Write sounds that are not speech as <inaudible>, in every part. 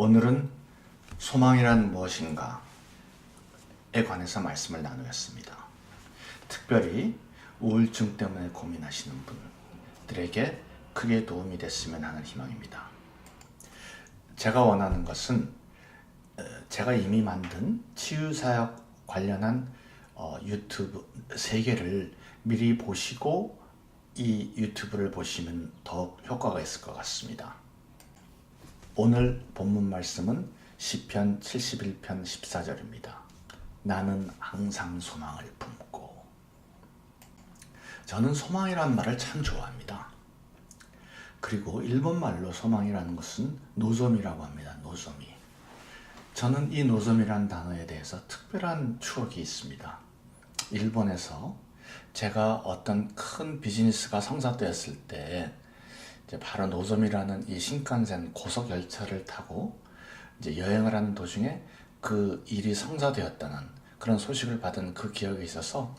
오늘은 소망이란 무엇인가에 관해서 말씀을 나누겠습니다. 특별히 우울증 때문에 고민하시는 분들에게 크게 도움이 됐으면 하는 희망입니다. 제가 원하는 것은 어, 제가 이미 만든 치유사역 관련한 어, 유튜브 세 개를 미리 보시고 이 유튜브를 보시면 더욱 효과가 있을 것 같습니다. 오늘 본문 말씀은 시편 71편 14절입니다. 나는 항상 소망을 품고 저는 소망이라는 말을 참 좋아합니다. 그리고 일본 말로 소망이라는 것은 노점이라고 합니다. 노점이. 저는 이 노점이라는 단어에 대해서 특별한 추억이 있습니다. 일본에서 제가 어떤 큰 비즈니스가 성사되었을 때 이제 바로 노점이라는 이 신칸센 고속 열차를 타고 이제 여행을 하는 도중에 그 일이 성사되었다는 그런 소식을 받은 그 기억이 있어서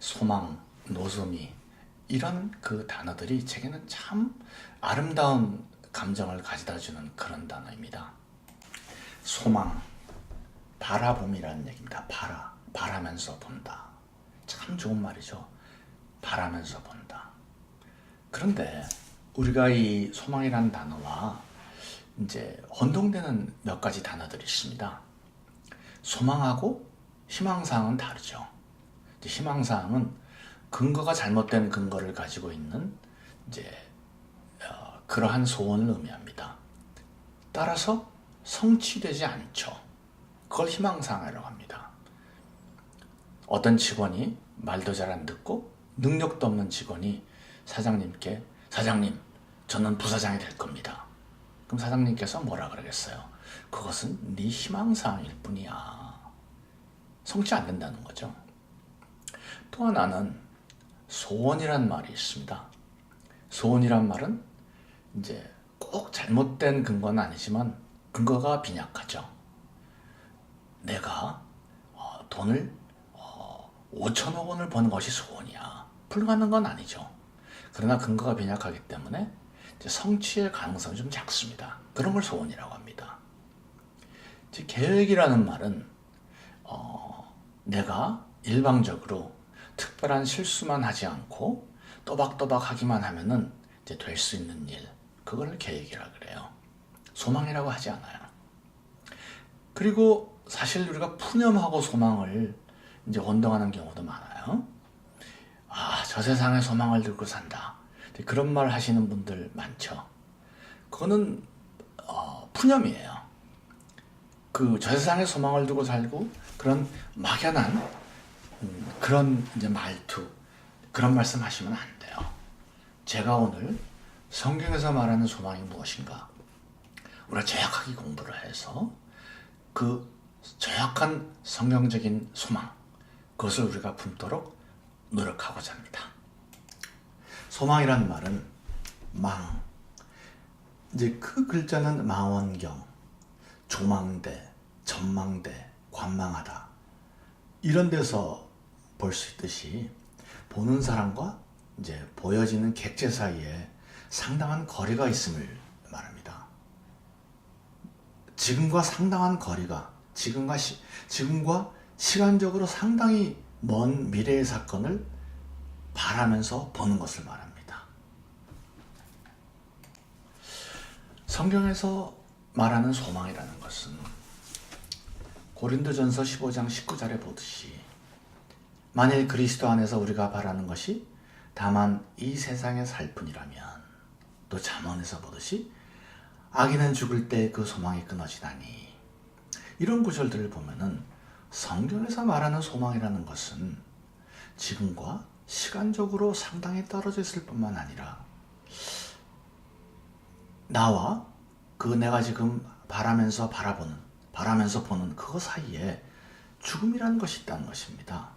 소망, 노점이 이런 그 단어들이 제게는 참 아름다운 감정을 가져다 주는 그런 단어입니다. 소망, 바라봄이라는 얘기입니다. 바라, 바라면서 본다. 참 좋은 말이죠. 바라면서 본다. 그런데 우리가 이 소망이라는 단어와 이제 혼동되는 몇 가지 단어들이 있습니다. 소망하고 희망사항은 다르죠. 희망사항은 근거가 잘못된 근거를 가지고 있는 이제 어, 그러한 소원을 의미합니다. 따라서 성취되지 않죠. 그걸 희망사항이라고 합니다. 어떤 직원이 말도 잘 안 듣고 능력도 없는 직원이 사장님께 사장님 저는 부사장이 될 겁니다. 그럼 사장님께서 뭐라 그러겠어요? 그것은 네 희망사항일 뿐이야. 성취 안 된다는 거죠. 또 하나는 소원이란 말이 있습니다. 소원이란 말은 이제 꼭 잘못된 근거는 아니지만 근거가 빈약하죠. 내가 어, 돈을 어, 5천억 원을 버는 것이 소원이야. 불가능한 건 아니죠. 그러나 근거가 빈약하기 때문에 성취의 가능성이 좀 작습니다. 그런 걸 소원이라고 합니다. 계획이라는 말은 어, 내가 일방적으로 특별한 실수만 하지 않고 또박또박 하기만 하면은 이제 될 수 있는 일, 그걸 계획이라 그래요. 소망이라고 하지 않아요. 그리고 사실 우리가 푸념하고 소망을 이제 혼동하는 경우도 많아요. 아, 저 세상에 소망을 들고 산다. 그런 말 하시는 분들 많죠. 그거는 어, 푸념이에요. 그 저 세상에 소망을 두고 살고 그런 막연한 음, 그런 이제 말투 그런 말씀 하시면 안 돼요. 제가 오늘 성경에서 말하는 소망이 무엇인가? 우리가 정확하게 공부를 해서 그 정확한 성경적인 소망 그것을 우리가 품도록 노력하고자 합니다. 소망이란 말은 망 이제 그 글자는 망원경, 조망대, 전망대, 관망하다 이런 데서 볼 수 있듯이 보는 사람과 이제 보여지는 객체 사이에 상당한 거리가 있음을 말합니다. 지금과 상당한 거리가 지금과 시, 지금과 시간적으로 상당히 먼 미래의 사건을 바라면서 보는 것을 말합니다. 성경에서 말하는 소망이라는 것은 고린도전서 15장 19절에 보듯이 만일 그리스도 안에서 우리가 바라는 것이 다만 이 세상에 살 뿐이라면 또 잠언에서 보듯이 아기는 죽을 때 그 소망이 끊어지다니. 이런 구절들을 보면은 성경에서 말하는 소망이라는 것은 지금과 시간적으로 상당히 떨어져 있을 뿐만 아니라 나와 그 내가 지금 바라면서 바라보는 바라면서 보는 그거 사이에 죽음이라는 것이 있다는 것입니다.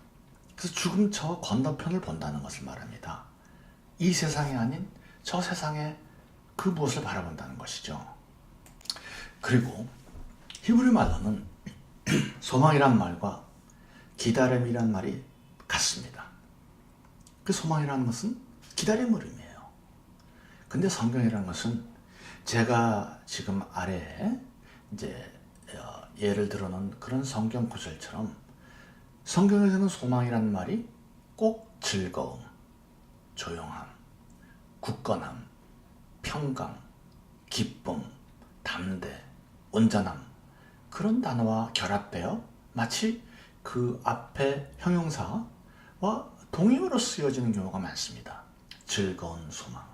그래서 죽음 저 건너편을 본다는 것을 말합니다. 이 세상이 아닌 저 세상의 그 무엇을 바라본다는 것이죠. 그리고 히브리 말로는 <clears throat> 소망이란 말과 기다림이란 말이 같습니다. 그 소망이라는 것은 기다림을 의미해요. 근데 성경이라는 것은 제가 지금 아래에 이제 어, 예를 들어는 그런 성경 구절처럼 성경에서는 소망이란 말이 꼭 즐거움, 조용함, 굳건함, 평강, 기쁨, 담대, 온전함 그런 단어와 결합되어 마치 그 앞에 형용사와 동의어로 쓰여지는 경우가 많습니다. 즐거운 소망,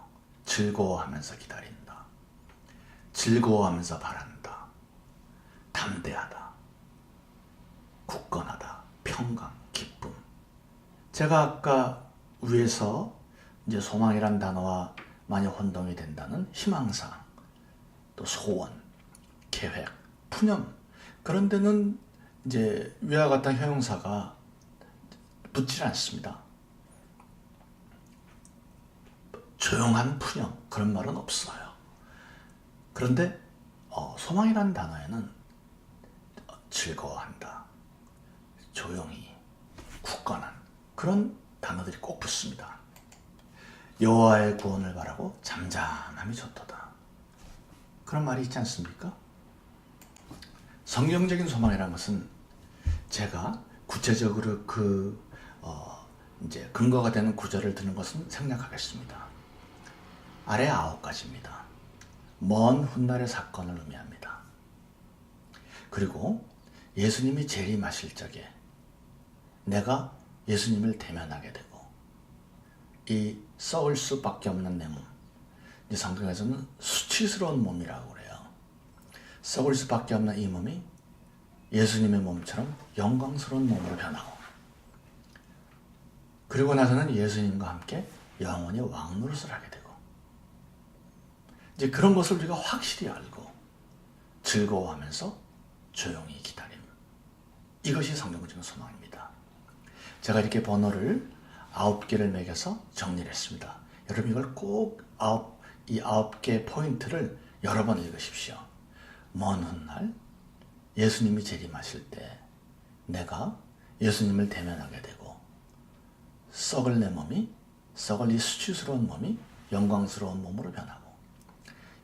즐거워하면서 기다린다. 즐거워하면서 바란다. 담대하다. 굳건하다. 평강, 기쁨. 제가 아까 위에서 이제 소망이란 단어와 많이 혼동이 된다는 희망사항, 또 소원, 계획, 푸념 그런 데는 이제 위와 같은 형용사가 붙질 않습니다. 조용한 푸념 그런 말은 없어요. 그런데 어, 소망이라는 단어에는 즐거워한다, 조용히, 굳건한 그런 단어들이 꼭 붙습니다. 여호와의 구원을 바라고 잠잠함이 좋도다. 그런 말이 있지 않습니까? 성경적인 소망이라는 것은 제가 구체적으로 그 어, 이제 근거가 되는 구절을 드는 것은 생략하겠습니다. 아래 아홉 가지입니다. 먼 훗날의 사건을 의미합니다. 그리고 예수님이 재림하실 적에 내가 예수님을 대면하게 되고 이 썩을 수밖에 없는 내 몸, 이 성경에서는 수치스러운 몸이라고 그래요. 썩을 수밖에 없는 이 몸이 예수님의 몸처럼 영광스러운 몸으로 변하고 그리고 나서는 예수님과 함께 영원히 왕노릇을 하게 되고 이제 그런 것을 우리가 확실히 알고 즐거워하면서 조용히 기다림 이것이 성경적인 소망입니다. 제가 이렇게 번호를 아홉 개를 매겨서 정리를 했습니다. 여러분 이걸 꼭 아홉 이 아홉 개 포인트를 여러 번 읽으십시오. 먼 훗날 예수님이 재림하실 때 내가 예수님을 대면하게 되고 썩을 내 몸이 썩을 이 수치스러운 몸이 영광스러운 몸으로 변하고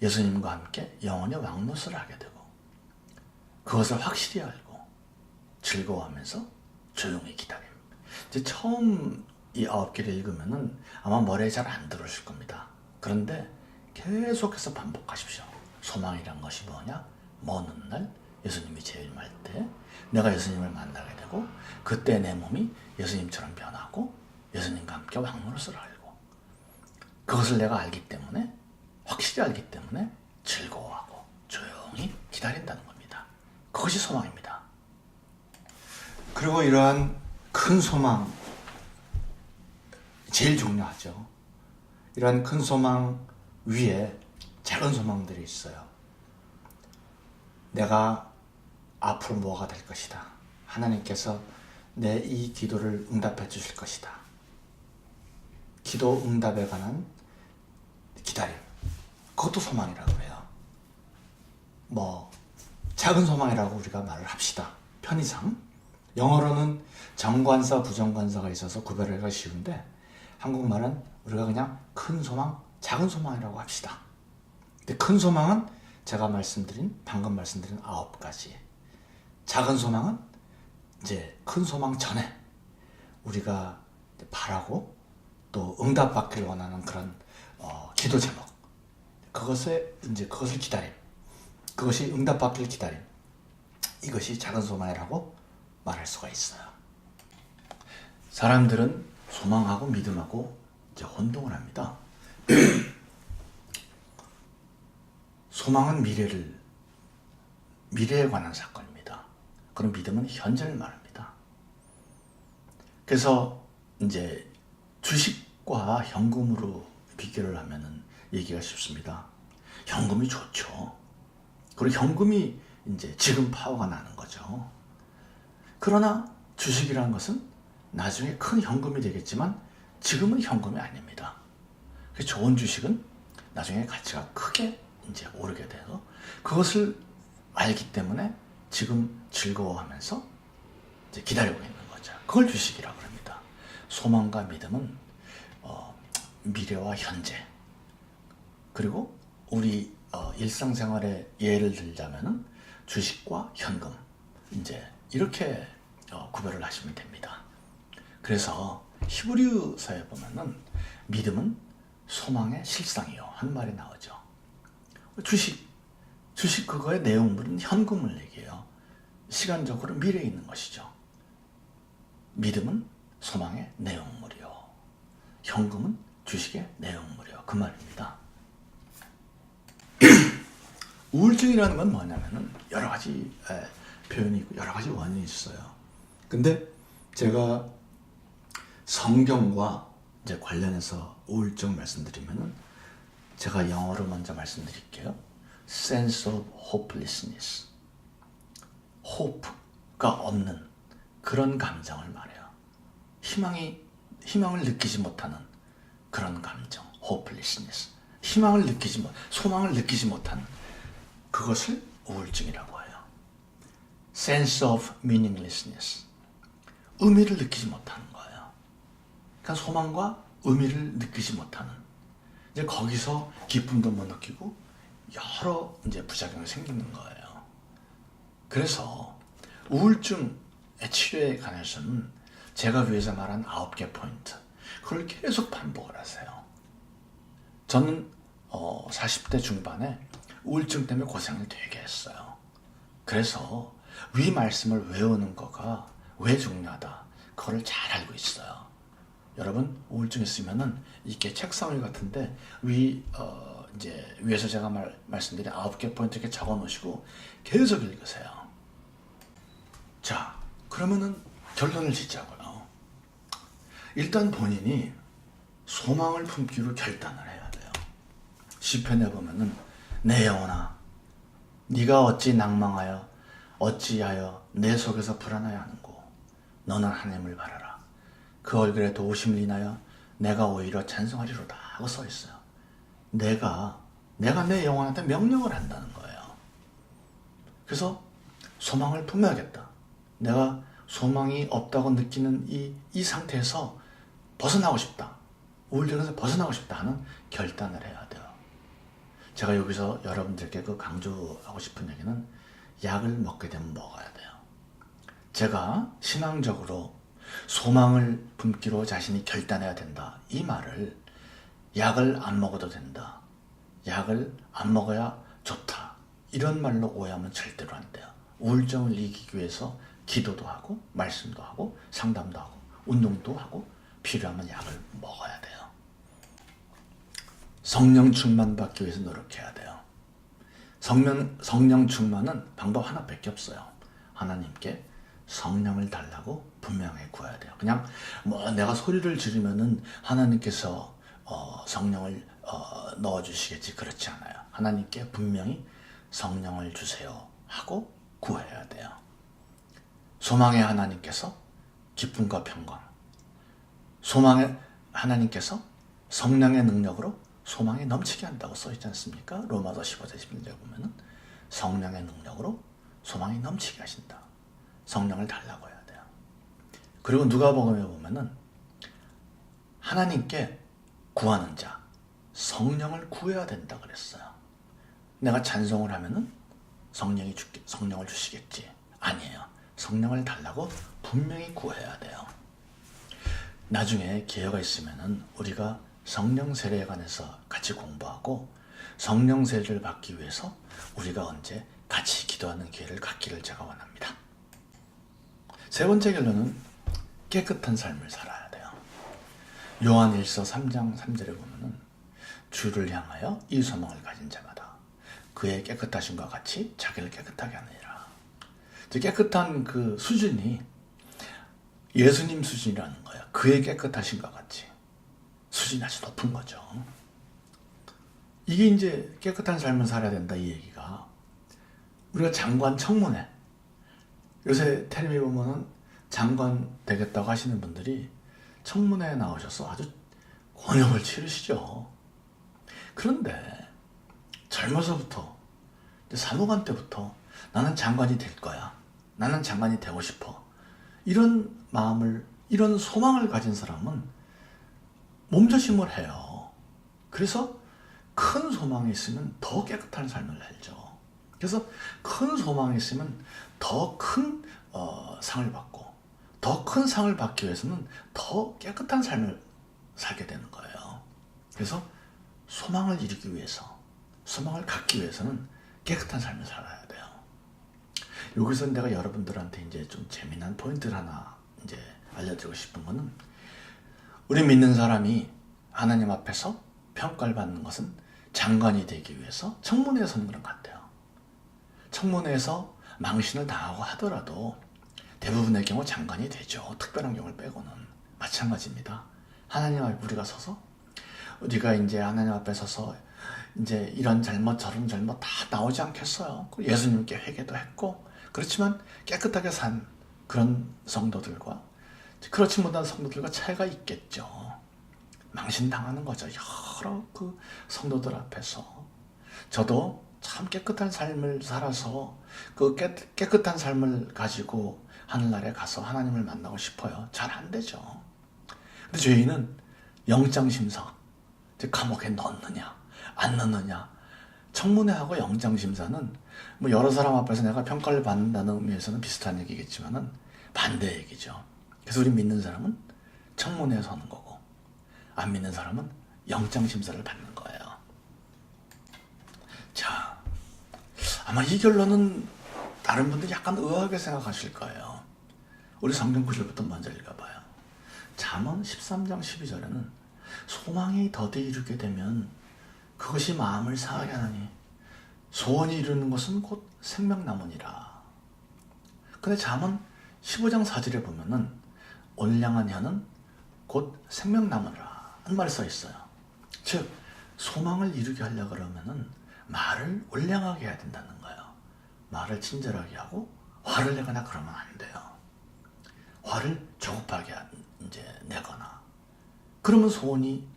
예수님과 함께 영원히 왕노릇을 하게 되고 그것을 확실히 알고 즐거워하면서 조용히 기다림. 이제 처음 이 아홉 개를 읽으면은 아마 머리에 잘 안 들어오실 겁니다. 그런데 계속해서 반복하십시오. 소망이란 것이 뭐냐? 먼 훗날 예수님이 재림할 때 내가 예수님을 만나게 되고 그때 내 몸이 예수님처럼 변하고 예수님과 함께 왕노릇을 알고 그것을 내가 알기 때문에 확실히 알기 때문에 즐거워하고 조용히 기다린다는 겁니다. 그것이 소망입니다. 그리고 이러한 큰 소망 제일 중요하죠. 이러한 큰 소망 위에 작은 소망들이 있어요. 내가 앞으로 뭐가 될 것이다. 하나님께서 내 이 기도를 응답해 주실 것이다. 기도 응답에 관한 기다림. 그것도 소망이라고 해요. 뭐 작은 소망이라고 우리가 말을 합시다. 편의상 영어로는 정관사, 부정관사가 있어서 구별하기가 쉬운데 한국말은 우리가 그냥 큰 소망, 작은 소망이라고 합시다. 근데 큰 소망은 제가 말씀드린 방금 말씀드린 아홉 가지. 작은 소망은 이제 큰 소망 전에 우리가 바라고 또 응답받기를 원하는 그런 어, 기도 제목. 그것에 이제 그것을 기다림. 그것이 응답받기를 기다림. 이것이 작은 소망이라고 말할 수가 있어요. 사람들은 소망하고 믿음하고 이제 혼동을 합니다. <clears throat> 소망은 미래를 미래에 관한 사건입니다. 그럼 믿음은 현재를 말합니다. 그래서 이제 주식과 현금으로 비교를 하면은 얘기가 쉽습니다. 현금이 좋죠. 그리고 현금이 이제 지금 파워가 나는 거죠. 그러나 주식이라는 것은 나중에 큰 현금이 되겠지만 지금은 현금이 아닙니다. 그 좋은 주식은 나중에 가치가 크게 이제 오르게 돼서 그것을 알기 때문에 지금 즐거워하면서 기다리고 있는 거죠. 그걸 주식이라고 합니다. 소망과 믿음은 어, 미래와 현재 그리고 우리 어, 일상생활에 예를 들자면은 주식과 현금 이제 이렇게 어, 구별을 하시면 됩니다. 그래서 히브리서에 보면은 믿음은 소망의 실상이요 한 말이 나오죠. 주식 주식 그거의 내용물은 현금을 얘기해요. 시간적으로 미래에 있는 것이죠. 믿음은 소망의 내용물이요. 현금은 주식의 내용물이요. 그 말입니다. 우울증이라는 건 뭐냐면은 여러 가지 에, 표현이 있고 여러 가지 원인이 있어요. 근데 제가 성경과 이제 관련해서 우울증 말씀드리면은 제가 영어로 먼저 말씀드릴게요. sense of hopelessness. hope가 없는 그런 감정을 말해요. 희망이 희망을 느끼지 못하는 그런 감정, hopelessness. 희망을 느끼지 못, 소망을 느끼지 못하는 그것을 우울증이라고 해요. sense of meaninglessness. 의미를 느끼지 못하는 거예요. 그러니까 소망과 의미를 느끼지 못하는. 이제 거기서 기쁨도 못 느끼고 여러 이제 부작용이 생기는 거예요. 그래서 우울증의 치료에 관해서는 제가 위에서 말한 아홉 개 포인트 그걸 계속 반복을 하세요. 저는 어, 40대 중반에 우울증 때문에 고생을 되게 했어요. 그래서 위 말씀을 외우는 거가 왜 중요하다. 그거를 잘 알고 있어요. 여러분 우울증 있으면은 이게 책상 위 같은데 위 어, 이제 위에서 제가 말, 말씀드린 아홉 개 포인트 이렇게 적어 놓으시고 계속 읽으세요. 자 그러면은 결론을 짓자고요. 일단 본인이 소망을 품기로 결단을 해야 돼요. 시편에 보면은 내 영혼아 네가 어찌 낭망하여 어찌하여 내 속에서 불안하여 하는고 너는 하나님을 바라라 그 얼굴에 도우심을 인하여 내가 오히려 찬송하리로다 하고 써 있어요. 내가 내가 내 영혼한테 명령을 한다는 거예요. 그래서 소망을 품어야겠다. 내가 소망이 없다고 느끼는 이, 이 상태에서 벗어나고 싶다. 우울증에서 벗어나고 싶다 하는 결단을 해야 돼요. 제가 여기서 여러분들께 그 강조하고 싶은 얘기는 약을 먹게 되면 먹어야 돼요. 제가 신앙적으로 소망을 품기로 자신이 결단해야 된다. 이 말을 약을 안 먹어도 된다. 약을 안 먹어야 좋다. 이런 말로 오해하면 절대로 안 돼요. 우울증을 이기기 위해서 기도도 하고, 말씀도 하고, 상담도 하고, 운동도 하고, 필요하면 약을 먹어야 돼요. 성령 충만 받기 위해서 노력해야 돼요. 성령, 성령 충만은 방법 하나밖에 없어요. 하나님께 성령을 달라고 분명히 구해야 돼요. 그냥 뭐 내가 소리를 지르면은 하나님께서 어, 성령을 어, 넣어주시겠지 그렇지 않아요. 하나님께 분명히 성령을 주세요 하고 구해야 돼요. 소망의 하나님께서 기쁨과 평강, 소망의 하나님께서 성령의 능력으로 소망이 넘치게 한다고 써 있지 않습니까? 로마서 15절 11절 보면은 성령의 능력으로 소망이 넘치게 하신다. 성령을 달라고 해야 돼요. 그리고 누가복음에 보면은 하나님께 구하는 자 성령을 구해야 된다 그랬어요. 내가 찬송을 하면은 성령이 주게 성령을 주시겠지. 아니에요. 성령을 달라고 분명히 구해야 돼요. 나중에 기회가 있으면은 우리가 성령 세례에 관해서 같이 공부하고 성령 세례를 받기 위해서 우리가 언제 같이 기도하는 기회를 갖기를 제가 원합니다. 세 번째 결론은 깨끗한 삶을 살아야 돼요. 요한 1서 3장 3절에 보면은 주를 향하여 이 소망을 가진 자마다 그의 깨끗하심과 같이 자기를 깨끗하게 하느니라. 깨끗한 그 수준이 예수님 수준이라는 거예요. 그의 깨끗하심과 같이 수준이 아주 높은 거죠. 이게 이제 깨끗한 삶을 살아야 된다 이 얘기가 우리가 장관 청문회 요새 텔레비 보면은 장관 되겠다고 하시는 분들이 청문회에 나오셔서 아주 곤욕을 치르시죠. 그런데 젊어서부터 사무관 때부터 나는 장관이 될 거야. 나는 장관이 되고 싶어. 이런 마음을 이런 소망을 가진 사람은 몸조심을 해요. 그래서 큰 소망이 있으면 더 깨끗한 삶을 살죠. 그래서 큰 소망이 있으면 더큰 상을 받고 더 큰 상을 받기 위해서는 더 깨끗한 삶을 살게 되는 거예요. 그래서 소망을 이루기 위해서 소망을 갖기 위해서는 깨끗한 삶을 살아야 돼요. 여기서 내가 여러분들한테 이제 좀 재미난 포인트를 하나 이제 알려드리고 싶은 거는 우리 믿는 사람이 하나님 앞에서 평가를 받는 것은 장관이 되기 위해서 청문회에 서는 그런 것 같아요. 청문회에서 망신을 당하고 하더라도 대부분의 경우 장관이 되죠. 특별한 경우를 빼고는 마찬가지입니다. 하나님 앞에 우리가 서서 우리가 이제 하나님 앞에 서서 이제 이런 잘못 저런 잘못 다 나오지 않겠어요. 그 예수님께 회개도 했고 그렇지만 깨끗하게 산 그런 성도들과 그렇지 못한 성도들과 차이가 있겠죠. 망신 당하는 거죠. 여러 그 성도들 앞에서 저도 참 깨끗한 삶을 살아서 그 깨, 깨끗한 삶을 가지고 하늘나라에 가서 하나님을 만나고 싶어요. 잘 안 되죠. 근데 죄인은 영장 심사, 이제 감옥에 넣느냐, 안 넣느냐. 청문회하고 영장 심사는 뭐 여러 사람 앞에서 내가 평가를 받는다는 의미에서는 비슷한 얘기겠지만은 반대 얘기죠. 그래서 우리 믿는 사람은 청문회에 서는 거고 안 믿는 사람은 영장 심사를 받는 거예요. 자, 아마 이 결론은 다른 분들이 약간 의아하게 생각하실 거예요. 우리 성경 구절부터 먼저 읽어봐요. 잠언 13장 12절에는 소망이 더디 이루게 되면 그것이 마음을 상하게 하나니 소원이 이루는 것은 곧 생명나무니라. 근데 잠언 15장 4절에 보면은 올량한 혀는 곧 생명나무라 한 말이 써 있어요. 즉 소망을 이루게 하려 그러면은 말을 올량하게 해야 된다는 거예요. 말을 친절하게 하고 화를 내거나 그러면 안 돼요. 화를 조급하게 이제 내거나 그러면 소원이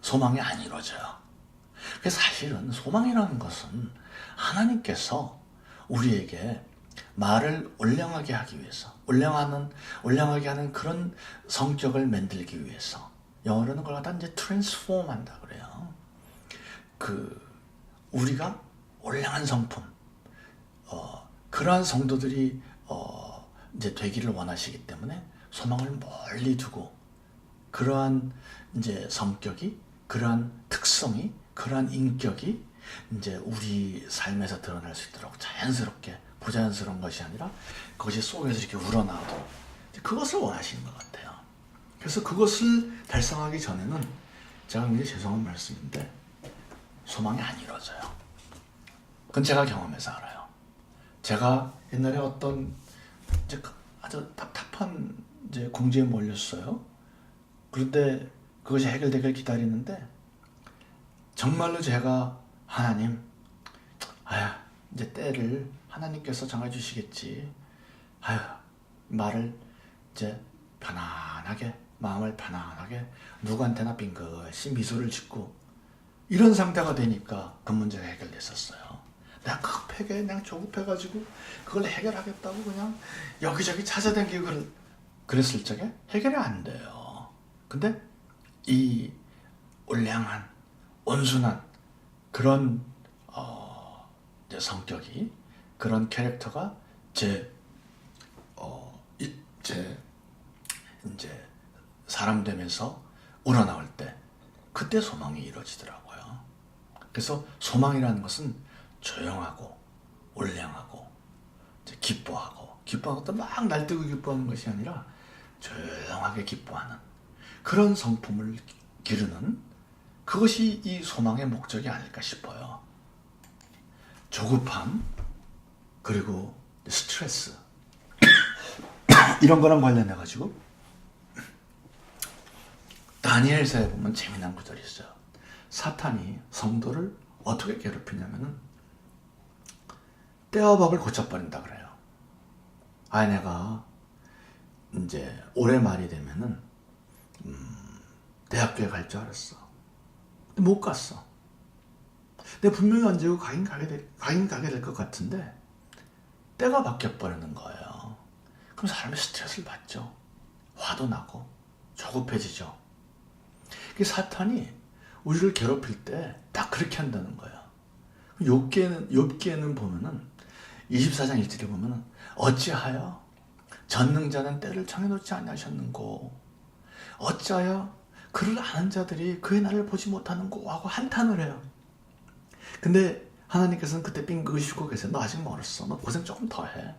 소망이 안 이루어져요. 그래서 사실은 소망이라는 것은 하나님께서 우리에게 말을 올량하게 하기 위해서, 올량하는, 올량하게 하는 그런 성격을 만들기 위해서, 영어로는 그걸 갖다 이제 transform 한다 그래요. 그, 우리가 올량한 성품, 어, 그러한 성도들이, 어, 이제 되기를 원하시기 때문에 소망을 멀리 두고, 그러한 이제 성격이, 그러한 특성이, 그러한 인격이 이제 우리 삶에서 드러날 수 있도록 자연스럽게 부자연스러운 것이 아니라 그것이 속에서 이렇게 우러나오도록 그것을 원하시는 것 같아요. 그래서 그것을 달성하기 전에는 제가 굉장히 죄송한 말씀인데 소망이 안 이루어져요. 그건 제가 경험해서 알아요. 제가 옛날에 어떤 이제 그 아주 답답한 이제 공지에 몰렸어요. 그런데 그것이 해결되길 기다리는데 정말로 제가 하나님, 아휴, 이제 때를 하나님께서 정해주시겠지. 아휴, 말을 이제 편안하게, 마음을 편안하게 누구한테나 빙긋이 미소를 짓고 이런 상태가 되니까 그 문제가 해결됐었어요. 내가 급하게 그냥 조급해가지고 그걸 해결하겠다고 그냥 여기저기 찾아다니고 그랬- 그랬을 적에 해결이 안 돼요. 근데 이 올량한 온순한 그런 어, 성격이 그런 캐릭터가 제 어, 이, 제 이제 사람 되면서 우러나올 때 그때 소망이 이루어지더라고요. 그래서 소망이라는 것은 조용하고 올량하고 이제 기뻐하고 기뻐하고 또 막 날뛰고 기뻐하는 것이 아니라 조용하게 기뻐하는 그런 성품을 기르는 그것이 이 소망의 목적이 아닐까 싶어요. 조급함, 그리고 스트레스. <coughs> 이런 거랑 관련해 가지고, 다니엘서에 보면 재미난 구절이 있어요. 사탄이 성도를 어떻게 괴롭히냐면은, 법을 고쳐버린다 그래요. 아, 내가, 이제, 올해 말이 되면은, 음, 대학교에 갈 줄 알았어. 근데 못 갔어. 근데 분명히 언제고 가긴 가게 될, 가긴 가게 될 것 같은데 때가 바뀌어 버리는 거예요. 그럼 사람이 스트레스를 받죠. 화도 나고 조급해지죠. 그 사탄이 우리를 괴롭힐 때 딱 그렇게 한다는 거예요. 욥기에는 욥기에는 보면은 24장 1절에 보면은 어찌하여 전능자는 때를 정해놓지 아니하셨는고 어찌하여 그를 아는 자들이 그의 날을 보지 못하는고 하고 한탄을 해요. 근데 하나님께서는 그때 빙 그으시고 계세요. 너 아직 멀었어. 너 고생 조금 더 해.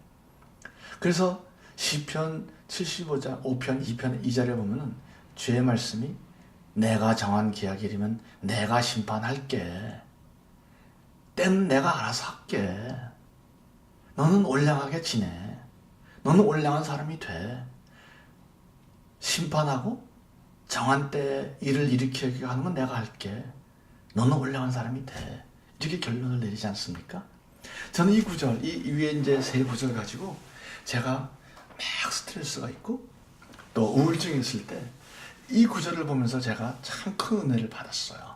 그래서 시편 75장 5편 2편 2절에 보면은 주의 말씀이 내가 정한 기약이라면 내가 심판할게. 때는 내가 알아서 할게. 너는 올량하게 지내. 너는 올량한 사람이 돼. 심판하고 정한 때 일을 일으키게 하는 건 내가 할게. 너는 올량한 사람이 돼. 이렇게 결론을 내리지 않습니까? 저는 이 구절, 이 위에 이제 세 구절 가지고 제가 막 스트레스가 있고 또 우울증이 있을 때 이 구절을 보면서 제가 참 큰 은혜를 받았어요.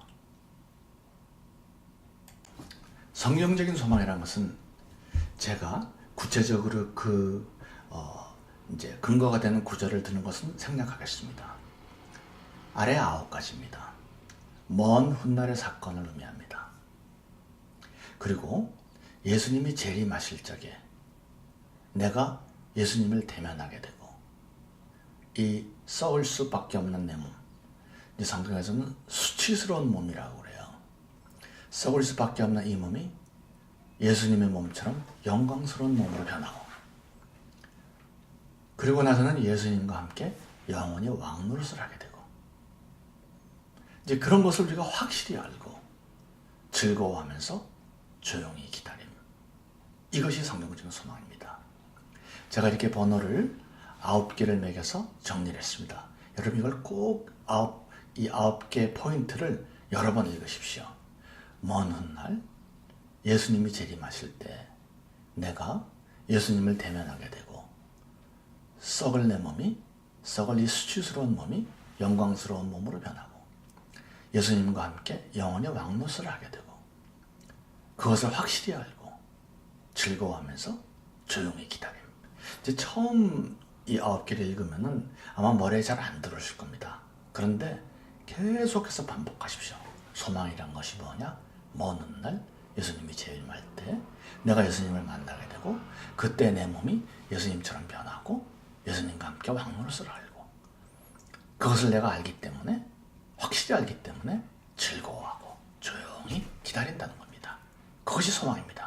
성경적인 소망이라는 것은 제가 구체적으로 그 어, 이제 근거가 되는 구절을 드는 것은 생략하겠습니다. 아래 아홉 가지입니다. 먼 훗날의 사건을 의미합니다. 그리고 예수님이 재림하실 적에 내가 예수님을 대면하게 되고 이 썩을 수밖에 없는 내 몸, 이 성경에서는 수치스러운 몸이라고 그래요. 썩을 수밖에 없는 이 몸이 예수님의 몸처럼 영광스러운 몸으로 변하고 그리고 나서는 예수님과 함께 영원히 왕노릇을 하게 되고 이제 그런 것을 우리가 확실히 알고 즐거워하면서 조용히 기다림. 이것이 성경적인 소망입니다. 제가 이렇게 번호를 아홉 개를 매겨서 정리를 했습니다. 여러분 이걸 꼭 아홉, 이 아홉 개 포인트를 여러 번 읽으십시오. 먼 훗날 예수님이 재림하실 때 내가 예수님을 대면하게 되고 썩을 내 몸이 썩을 이 수치스러운 몸이 영광스러운 몸으로 변하고 예수님과 함께 영원히 왕노릇을 하게 되고 그것을 확실히 알고 즐거워하면서 조용히 기다림. 이제 처음 이 아홉 개를 읽으면은 아마 머리에 잘 안 들어오실 겁니다. 그런데 계속해서 반복하십시오. 소망이란 것이 뭐냐? 먼 훗날 예수님이 재림할 때 내가 예수님을 만나게 되고 그때 내 몸이 예수님처럼 변하고 예수님과 함께 왕노릇을 알고 그것을 내가 알기 때문에 확실히 알기 때문에 즐거워하고 조용히 기다린다는 겁니다. 그것이 소망입니다.